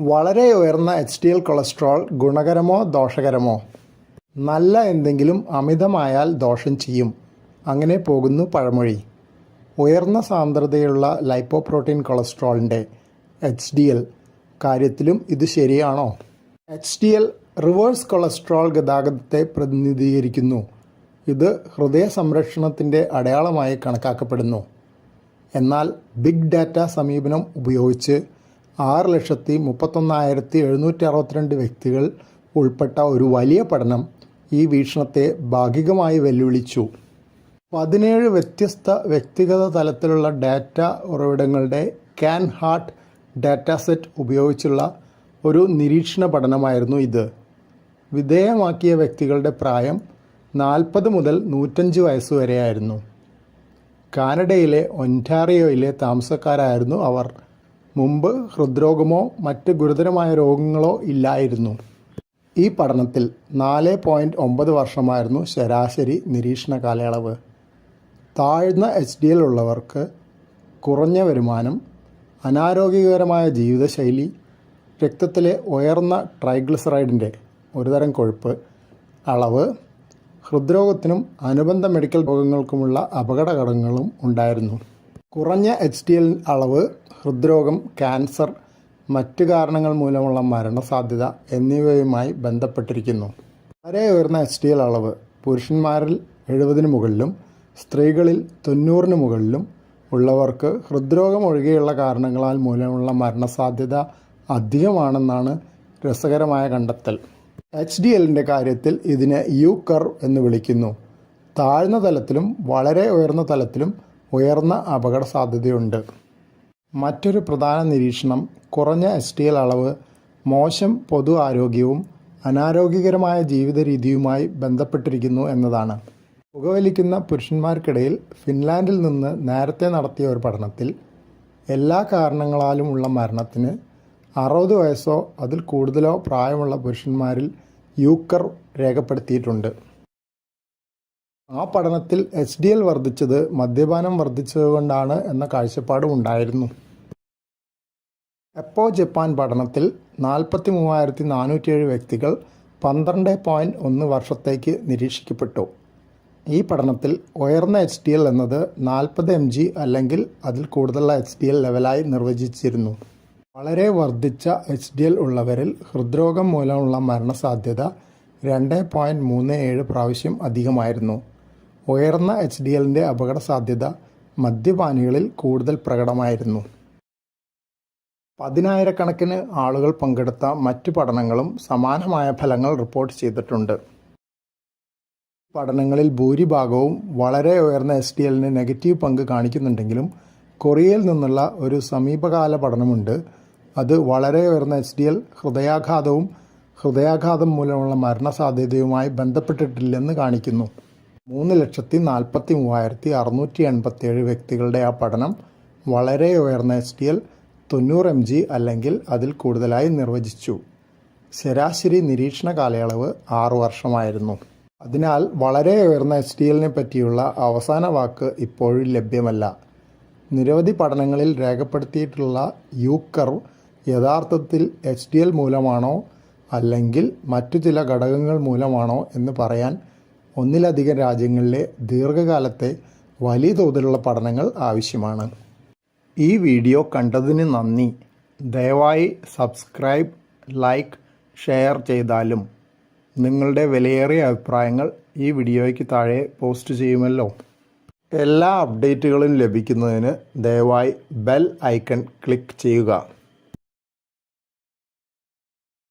വളരെ ഉയർന്ന H D L cholesterol ഗുണകരമോ ദോഷകരമോ? നല്ല എന്തെങ്കിലും അമിതമായാൽ ദോഷം ചെയ്യും. അങ്ങനെ പോകുന്നു പഴമൊഴി. ഉയർന്ന സാന്ദ്രതയുള്ള ലൈപ്പോപ്രോട്ടീൻ കൊളസ്ട്രോളിന്റെ എച്ച് ഡി എൽ കാര്യത്തിലും ഇത് ശരിയാണോ? H D L reverse cholesterol ഗതാഗതത്തെ പ്രതിനിധീകരിക്കുന്നു. ഇത് ഹൃദയ സംരക്ഷണത്തിന്റെ അടയാളമായി കണക്കാക്കപ്പെടുന്നു. എന്നാൽ ബിഗ് ഡാറ്റ സമീപനം ഉപയോഗിച്ച് ആറ് ലക്ഷത്തി മുപ്പത്തൊന്നായിരത്തി എഴുന്നൂറ്റി അറുപത്തിരണ്ട് വ്യക്തികൾ ഉൾപ്പെട്ട ഒരു വലിയ പഠനം ഈ വീക്ഷണത്തെ ഭാഗികമായി വെല്ലുവിളിച്ചു. പതിനേഴ് വ്യത്യസ്ത വ്യക്തിഗത തലത്തിലുള്ള ഡാറ്റ ഉറവിടങ്ങളുടെ ക്യാൻ ഹാർട്ട് ഡാറ്റ സെറ്റ് ഉപയോഗിച്ചുള്ള ഒരു നിരീക്ഷണ പഠനമായിരുന്നു ഇത്. വിധേയമാക്കിയ വ്യക്തികളുടെ പ്രായം നാൽപ്പത് മുതൽ നൂറ്റഞ്ച് വയസ്സ് വരെയായിരുന്നു. കാനഡയിലെ ഒന്റാറിയോയിലെ താമസക്കാരായിരുന്നു അവർ. മുമ്പ് ഹൃദ്രോഗമോ മറ്റ് ഗുരുതരമായ രോഗങ്ങളോ ഇല്ലായിരുന്നു. ഈ പഠനത്തിൽ നാല് പോയിന്റ് ഒമ്പത് വർഷമായിരുന്നു ശരാശരി നിരീക്ഷണ കാലയളവ്. താഴ്ന്ന എച്ച് ഡി എൽ ഉള്ളവർക്ക് കുറഞ്ഞ വരുമാനം അനാരോഗ്യകരമായ ജീവിതശൈലി രക്തത്തിലെ ഉയർന്ന ട്രൈഗ്ലിസറൈഡിന്റെ ഒരുതരം കൊഴുപ്പ് അളവ് ഹൃദ്രോഗത്തിനും അനുബന്ധ മെഡിക്കൽ രോഗങ്ങൾക്കുമുള്ള അപകട ഘടകങ്ങളും ഉണ്ടായിരുന്നു. കുറഞ്ഞ എച്ച് ഡി എൽ അളവ് ഹൃദ്രോഗം ക്യാൻസർ മറ്റ് കാരണങ്ങൾ മൂലമുള്ള മരണസാധ്യത എന്നിവയുമായി ബന്ധപ്പെട്ടിരിക്കുന്നു. വളരെ ഉയർന്ന എച്ച് ഡി എൽ അളവ് പുരുഷന്മാരിൽ എഴുപതിന് മുകളിലും സ്ത്രീകളിൽ തൊണ്ണൂറിന് മുകളിലും ഉള്ളവർക്ക് ഹൃദ്രോഗം ഒഴികെയുള്ള കാരണങ്ങളാൽ മൂലമുള്ള മരണസാധ്യത അധികമാണെന്നാണ് രസകരമായ കണ്ടെത്തൽ. എച്ച് ഡി എല്ലിന്റെ കാര്യത്തിൽ ഇതിനെ യു കർവ് എന്ന് വിളിക്കുന്നു. താഴ്ന്ന തലത്തിലും വളരെ ഉയർന്ന തലത്തിലും ഉയർന്ന അപകട സാധ്യതയുണ്ട് മറ്റൊരു പ്രധാന നിരീക്ഷണം കുറഞ്ഞ എസ് ടി എൽ അളവ് മോശം പൊതു ആരോഗ്യവും അനാരോഗ്യകരമായ ജീവിത രീതിയുമായി ബന്ധപ്പെട്ടിരിക്കുന്നു എന്നതാണ്. പുകവലിക്കുന്ന പുരുഷന്മാർക്കിടയിൽ ഫിൻലാൻഡിൽ നിന്ന് നേരത്തെ നടത്തിയ ഒരു പഠനത്തിൽ എല്ലാ കാരണങ്ങളാലുമുള്ള മരണത്തിന് അറുപത് വയസ്സോ അതിൽ കൂടുതലോ പ്രായമുള്ള പുരുഷന്മാരിൽ യൂക്കർ രേഖപ്പെടുത്തിയിട്ടുണ്ട്. ആ പഠനത്തിൽ എച്ച് ഡി എൽ വർദ്ധിച്ചത് മദ്യപാനം വർദ്ധിച്ചതുകൊണ്ടാണ് എന്ന കാഴ്ചപ്പാടും ഉണ്ടായിരുന്നു. എപ്പോ ജപ്പാൻ പഠനത്തിൽ നാൽപ്പത്തി മൂവായിരത്തി നാനൂറ്റിയേഴ് വ്യക്തികൾ പന്ത്രണ്ട് പോയിന്റ് ഒന്ന് വർഷത്തേക്ക് നിരീക്ഷിക്കപ്പെട്ടു. ഈ പഠനത്തിൽ ഉയർന്ന എച്ച് ഡി എൽ എന്നത് നാൽപ്പത് എം ജി അല്ലെങ്കിൽ അതിൽ കൂടുതലുള്ള എച്ച് ഡി എൽ ലെവലായി നിർവചിച്ചിരുന്നു. വളരെ വർദ്ധിച്ച എച്ച് ഡി എൽ ഉള്ളവരിൽ ഹൃദ്രോഗം മൂലമുള്ള മരണസാധ്യത രണ്ട് പോയിന്റ് മൂന്ന് ഏഴ് പ്രാവശ്യം അധികമായിരുന്നു. ഉയർന്ന എച്ച് ഡി എല്ലിന്റെ അപകട സാധ്യത മദ്യപാനികളിൽ കൂടുതൽ പ്രകടമായിരുന്നു. പതിനായിരക്കണക്കിന് ആളുകൾ പങ്കെടുത്ത മറ്റു പഠനങ്ങളും സമാനമായ ഫലങ്ങൾ റിപ്പോർട്ട് ചെയ്തിട്ടുണ്ട്. പഠനങ്ങളിൽ ഭൂരിഭാഗവും വളരെ ഉയർന്ന എസ് ഡി എല്ലിന് നെഗറ്റീവ് പങ്ക് കാണിക്കുന്നുണ്ടെങ്കിലും കൊറിയയിൽ നിന്നുള്ള ഒരു സമീപകാല പഠനമുണ്ട്. അത് വളരെ ഉയർന്ന എച്ച് ഡി എൽ ഹൃദയാഘാതവും ഹൃദയാഘാതം മൂലമുള്ള മരണസാധ്യതയുമായി ബന്ധപ്പെട്ടിട്ടില്ലെന്ന് കാണിക്കുന്നു. മൂന്ന് ലക്ഷത്തി നാൽപ്പത്തി മൂവായിരത്തി അറുന്നൂറ്റി എൺപത്തിയേഴ് വ്യക്തികളുടെ ആ പഠനം വളരെ ഉയർന്ന എച്ച് ഡി എൽ തൊണ്ണൂറ് എം ജി അല്ലെങ്കിൽ അതിൽ കൂടുതലായി നിർവചിച്ചു. ശരാശരി നിരീക്ഷണ കാലയളവ് ആറു വർഷമായിരുന്നു. അതിനാൽ വളരെ ഉയർന്ന എച്ച് ഡി എല്ലിനെ പറ്റിയുള്ള അവസാന വാക്ക് ഇപ്പോഴും ലഭ്യമല്ല. നിരവധി പഠനങ്ങളിൽ രേഖപ്പെടുത്തിയിട്ടുള്ള യു കർവ് യഥാർത്ഥത്തിൽ എച്ച് ഡി എൽ മൂലമാണോ അല്ലെങ്കിൽ മറ്റു ചില ഘടകങ്ങൾ മൂലമാണോ എന്ന് പറയാൻ ഒന്നിലധികം രാജ്യങ്ങളിലെ ദീർഘകാലത്തെ വലിയ തോതിലുള്ള പഠനങ്ങൾ ആവശ്യമാണ്. ഈ വീഡിയോ കണ്ടതിന് നന്ദി. ദയവായി സബ്സ്ക്രൈബ് ലൈക്ക് ഷെയർ ചെയ്താലും നിങ്ങളുടെ വിലയേറിയ അഭിപ്രായങ്ങൾ ഈ വീഡിയോയ്ക്ക് താഴെ പോസ്റ്റ് ചെയ്യുമല്ലോ. എല്ലാ അപ്ഡേറ്റുകളും ലഭിക്കുന്നതിന് ദയവായി ബെൽ ഐക്കൺ ക്ലിക്ക് ചെയ്യുക.